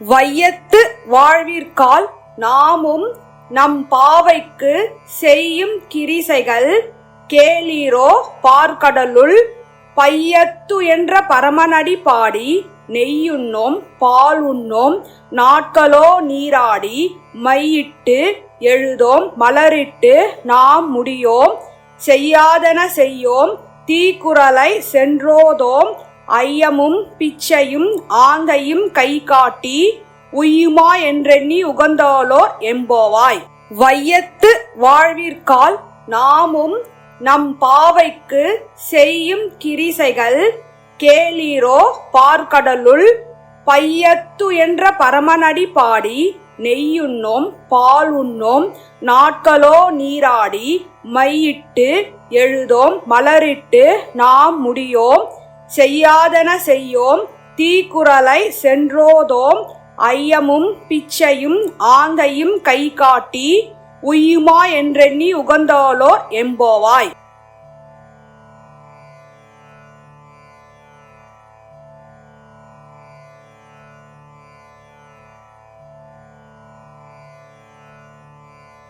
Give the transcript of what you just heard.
வையத்து வாழ்விற்கால் நாமும் நம் பாவைக்கு செய்யும் கிரிசைகள் கேளீரோ பார்க்கடலுள் பையத்து என்ற பரமனடி பாடி நெய்யுண்ணோம் பால் உண்ணோம் நாட்களோ நீராடி மையிட்டு எழுதோம் மலரிட்டு நாம் முடியோம் செய்யாதன செய்யோம் தீக்குறளை சென்றோதோம் ஐயமும் பிச்சையும் ஆந்தையும் கை காட்டி உய்யுமா என்றெண்ணி உகந்தாலோ எம்போவாய் வையத்து வாழ்விற்கால் நாமும் நம் பாவைக்கு செய்யும் கிரிசைகள் கேளீரோ பார்க்கடலுள். பையத்து என்ற பரமனடி பாடி நெய்யுண்ணோம் பால் உண்ணோம் நாட்களோ நீராடி மையிட்டு எழுதோம் மலரிட்டு நாம் முடியோம். செய்யாதன செய்யோம் தீக்குறளை சென்றோதோம் ஐயமும் பிச்சையும் ஆந்தையும் கை காட்டி உய்யுமா என்றெண்ணி உகந்தாலோ எம்போவாய்